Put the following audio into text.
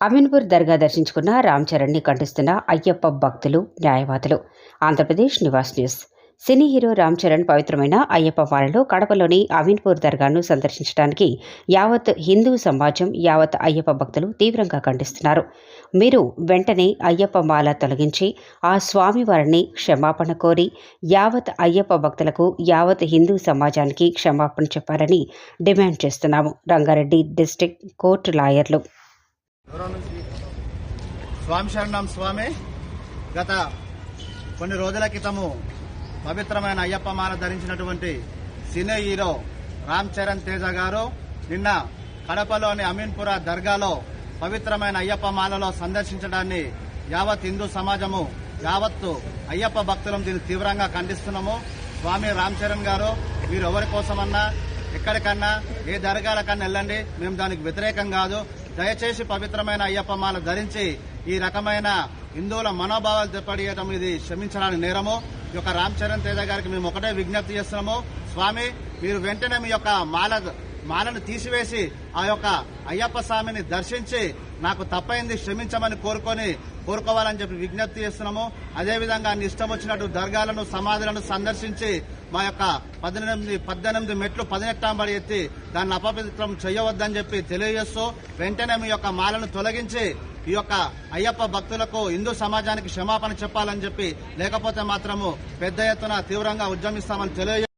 అమీన్పూర్ దర్గా దర్శించుకున్న రామ్ చరణ్ని ఖండిస్తున్న అయ్యప్ప భక్తులు న్యాయవాదులు. Andhra Pradesh Nivas news. Cine hero Ram Charan పవిత్రమైన అయ్యప్ప మాలలో కడపలోని అమీన్పూర్ దర్గాను సందర్శించడానికి యావత్ హిందూ సమాజం యావత్ అయ్యప్ప భక్తులు తీవ్రంగా ఖండిస్తున్నారు. మీరు వెంటనే అయ్యప్ప మాల తొలగించి ఆ స్వామివారిని క్షమాపణ కోరి యావత్ అయ్యప్ప భక్తులకు యావత్ హిందూ సమాజానికి క్షమాపణ చెప్పాలని డిమాండ్ చేస్తున్నాము. రంగారెడ్డి డిస్టిక్ కోర్టు లాయర్లు స్వామి శరణం స్వామి. గత కొన్ని రోజుల క్రితము పవిత్రమైన అయ్యప్ప మాల ధరించినటువంటి సినీ హీరో రామ్ చరణ్ తేజ గారు నిన్న కడపలోని అమీన్పుర దర్గాలో పవిత్రమైన అయ్యప్ప మాలలో సందర్శించడాన్ని యావత్ హిందూ సమాజము యావత్తు అయ్యప్ప భక్తులం దీన్ని తీవ్రంగా ఖండిస్తున్నాము. స్వామి రామ్ చరణ్ గారు మీరు ఎవరి కోసమన్నా ఎక్కడికన్నా ఏ దర్గాలకన్నా వెళ్ళండి. మేము దానికి వ్యతిరేకం కాదు. దయచేసి పవిత్రమైన అయ్యప్ప మాల ధరించి ఈ రకమైన హిందువుల మనోభావాలు దెబ్బతీయటం ఇది క్షమించడానికి నేరము. ఈ యొక్క రామ్ చరణ్ తేజ గారికి మేము ఒకటే విజ్ఞప్తి చేస్తున్నాము. స్వామి మీరు వెంటనే మీ యొక్క మాల మాలను తీసివేసి ఆ యొక్క అయ్యప్ప స్వామిని దర్శించి నాకు తప్పైంది క్షమించమని కోరుకొని కోరుకోవాలని చెప్పి విజ్ఞప్తి చేస్తున్నాము. అదేవిధంగా అన్ని ఇష్టం వచ్చినట్టు దర్గాలను సమాధులను సందర్శించి మా యొక్క పద్దెనిమిది పద్దెనిమిది మెట్లు పదినెట్టాం బడి ఎత్తి దాన్ని అపవిత్రం చేయవద్దని చెప్పి తెలియజేస్తూ వెంటనే మీ యొక్క మాలను తొలగించి ఈ యొక్క అయ్యప్ప భక్తులకు హిందూ సమాజానికి క్షమాపణ చెప్పాలని చెప్పి లేకపోతే మాత్రము పెద్ద ఎత్తున తీవ్రంగా ఉద్యమిస్తామని తెలియ